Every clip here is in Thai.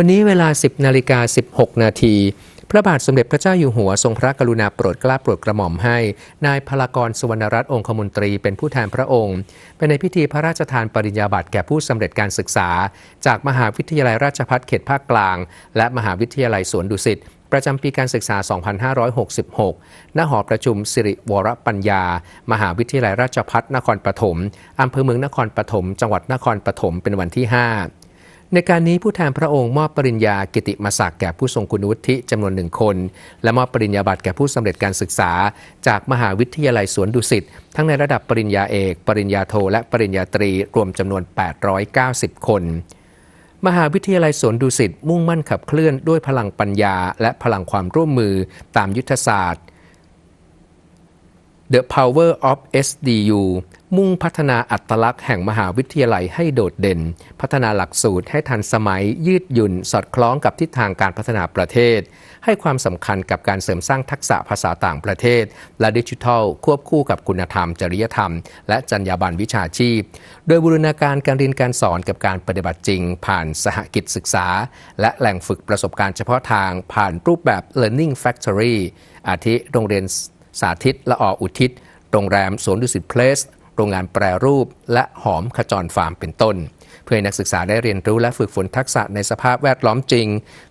วันนี้เวลา 10นาฬิกา16 นาทีพระบาทสมเด็จพระเจ้าอยู่หัวทรงพระกรุณาโปรดเกล้าโปรดกระหม่อมให้ นายพลากรสุวรรณรัตน์องคมนตรีเป็นผู้แทนพระองค์ เป็นในพิธีพระราชทานปริญญาบัตรแก่ผู้สำเร็จการศึกษา จากมหาวิทยาลัยราชภัฏเขตภาคกลาง และมหาวิทยาลัยสวนดุสิตประจำปีการศึกษา 2566 ณ หอประชุมสิริวรปัญญา มหาวิทยาลัยราชภัฏนครปฐมอำเภอเมืองนครปฐม จังหวัดนครปฐม เป็นวันที่ 5 ในการนี้ผู้แทนพระองค์มอบปริญญากิติมศักดิ์แก่ผู้ทรงคุณวุฒิจำนวนหนึ่งคน และมอบปริญญาบัตรแก่ผู้สำเร็จการศึกษา จากมหาวิทยาลัยสวนดุสิตทั้งในระดับปริญญาเอก ปริญญาโทและปริญญาตรีรวมจำนวน 890 คน มหาวิทยาลัยสวนดุสิตมุ่งมั่นขับเคลื่อนด้วยพลังปัญญา และพลังความร่วมมือตามยุทธศาสตร์ The Power of SDU มุ่งพัฒนาอัตลักษณ์แห่งมหาวิทยาลัยให้โดดเด่น พัฒนาหลักสูตรให้ทันสมัยยืดหยุ่น สอดคล้องกับทิศทางการพัฒนาประเทศ ให้ความสำคัญกับการเสริมสร้างทักษะภาษาต่างประเทศ และดิจิทัล ควบคู่กับคุณธรรม จริยธรรม และจรรยาบรรณวิชาชีพ โดยบูรณาการการเรียนการสอนกับการปฏิบัติจริง ผ่านสหกิจศึกษา และแหล่งฝึกประสบการณ์เฉพาะทางผ่านรูปแบบ Learning Factory อาทิโรงเรียน สาธิตละอออุทิศ โรงแรมสวนดุสิตเพลส โรงงานแปรรูป และหอมขจรฟาร์มเป็นต้น เพื่อให้นักศึกษาได้เรียนรู้และฝึกฝนทักษะในสภาพแวดล้อมจริง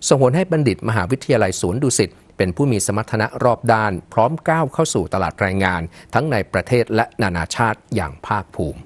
ส่งผลให้บัณฑิตมหาวิทยาลัยสวนดุสิตเป็นผู้มีสมรรถนะรอบด้าน พร้อมก้าวเข้าสู่ตลาดแรงงาน ทั้งในประเทศและนานาชาติอย่างภาคภูมิ